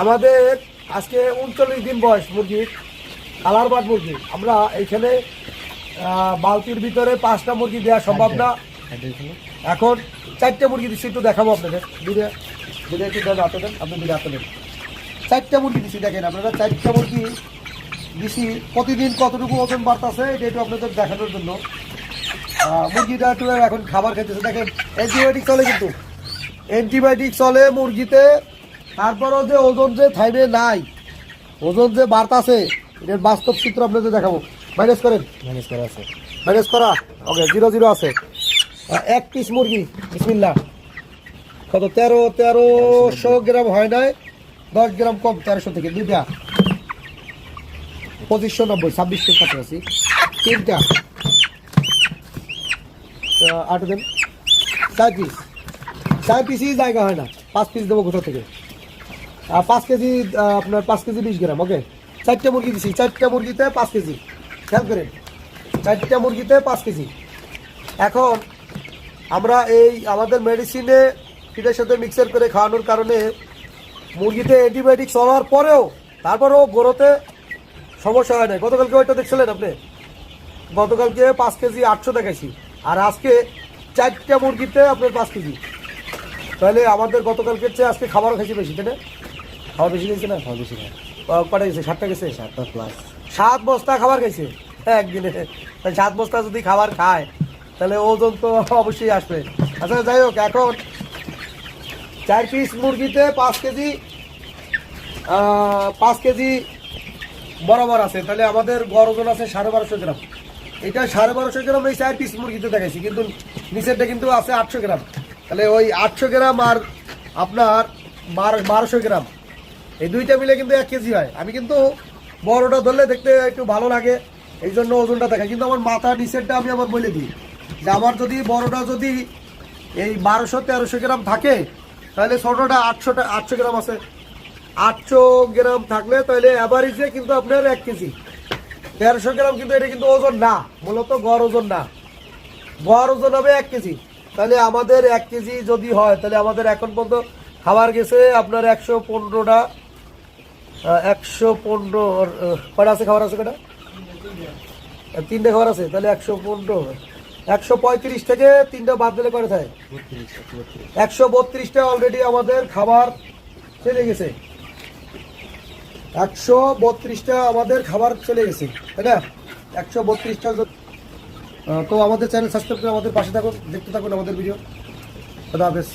আমাদের আজকে উনচল্লিশ দিন বয়স মুরগির কালার বাট মুরগি। আমরা এইখানে বালতির ভিতরে পাঁচটা মুরগি দেওয়া সম্ভব না। এখন চারটে মুরগি দিচ্ছি, একটু দেখাবো আপনাদের। দুধে দুধে একটু দেন হাতে দেন, আপনি দুধে হাতে দেন। চারটা মুরগি দিচ্ছি, দেখেন আপনারা, চারটা মুরগি দিছি প্রতিদিন কতটুকু ওজন বাড়তেছে, এটা একটু আপনাদের দেখানোর জন্য। মুরগিটা একটু এখন খাবার খাইতেছে, দেখেন অ্যান্টিবায়োটিক চলে কিন্তু। অ্যান্টিবায়োটিক চলে মুরগিতে তারপরেও যে ওজন যে থাইবে নাই ওজন যে বাড়তাছে এটার বাস্তব চিত্র আপনাদের দেখাবো। মাইনাস করেন। ম্যানেজ করা আছে। মাইনাস করা? ওকে জিরো জিরো আছে। এক পিস মুরগি বিসমিল্লা কত? তেরো তেরোশো গ্রাম হয় নাই। দশ গ্রাম কম তেরোশো থেকে দুইটা। পঁচিশশো নব্বই ছাব্বিশশো কাছাকাছি তিনটা। আট দিন চার পিস চার পিসই জায়গা হয় না। পাঁচ পিস দেবো কোথা থেকে? পাঁচ কেজি আপনার পাঁচ কেজি বিশ গ্রাম ওকে চারটে মুরগি দিছি, চারটে মুরগিতে পাঁচ কেজি, খেয়াল করেন, চারটে মুরগিতে পাঁচ কেজি। এখন আমরা এই আমাদের মেডিসিনে ফিডের সাথে মিক্সার করে খাওয়ানোর কারণে মুরগিতে অ্যান্টিবায়োটিক চলার পরেও তারপরেও গরুতে সমস্যা হয় না গতকালকে ওইটা দেখছিলেন আপনি? গতকালকে পাঁচ কেজি আটশো দেখাইছি। আর আজকে চারটা মুরগিতে আপনার পাঁচ কেজি। তাহলে আমাদের গতকালকে চেয়ে আজকে খাবারও খাইছি বেশি, তাই না? খাবার বেশি গেছে না? খাওয়া বেশি খায় কটা গেছে? সাতটা গেছে? সাতটা প্লাস সাত বস্তা খাবার খাইছে? একদিনে। তাই সাত বস্তা যদি খাবার খায় তাহলে ওজন তো অবশ্যই আসবে। আচ্ছা যাই হোক এখন চার পিস মুরগিতে পাঁচ কেজি পাঁচ কেজি বরাবর আছে। তাহলে আমাদের গড় ওজন আছে সাড়ে বারোশো গ্রাম। এটা সাড়ে বারোশো গ্রাম এই চার পিস মুরগিতে দেখাইছি কিন্তু নিচেরটা কিন্তু আছে আটশো গ্রাম। তাহলে ওই আটশো গ্রাম আর আপনার বারো বারোশো গ্রাম। এই দুইটা মিলে কিন্তু এক কেজি হয়। আমি কিন্তু বড়টা ধরলে দেখতে একটু ভালো লাগে, এই জন্য ওজনটা দেখাই কিন্তু আমার মাথা নিচেরটা আমি আবার বলে দিই, যে আমার যদি বড়টা যদি এই বারোশো, তেরোশো গ্রাম থাকে, তাহলে ছোটোটা আটশোটা আটশো গ্রাম আছে। আটশো গ্রাম থাকলে তাহলে অ্যাভারেজে কিন্তু আপনার এক কেজি। তেরোশো গ্রাম কিন্তু এটা কিন্তু ওজন না, মূলত গড় ওজন না। গড় ওজন হবে এক কেজি। তাহলে আমাদের এক কেজি যদি হয়, তাহলে আমাদের এখন পর্যন্ত খাবার গেছে আপনার একশো পনেরোটা একশো পনেরো কটা আছে খাবার আছে কটা তিনটে খাবার আছে, তাহলে একশো পনেরো। একশো পঁয়ত্রিশ থেকে তিনটা বাদ দিলে কটা থাকে? একশো বত্রিশটা অলরেডি আমাদের খাবার চলে গেছে। একশো বত্রিশটা আমাদের খাবার চলে গেছে, তাই না? একশো বত্রিশটা তো আমাদের চ্যানেল সাবস্ক্রাইব করে আমাদের পাশে থাকুন, দেখতে থাকুন আমাদের ভিডিও খোদা হাফেজ।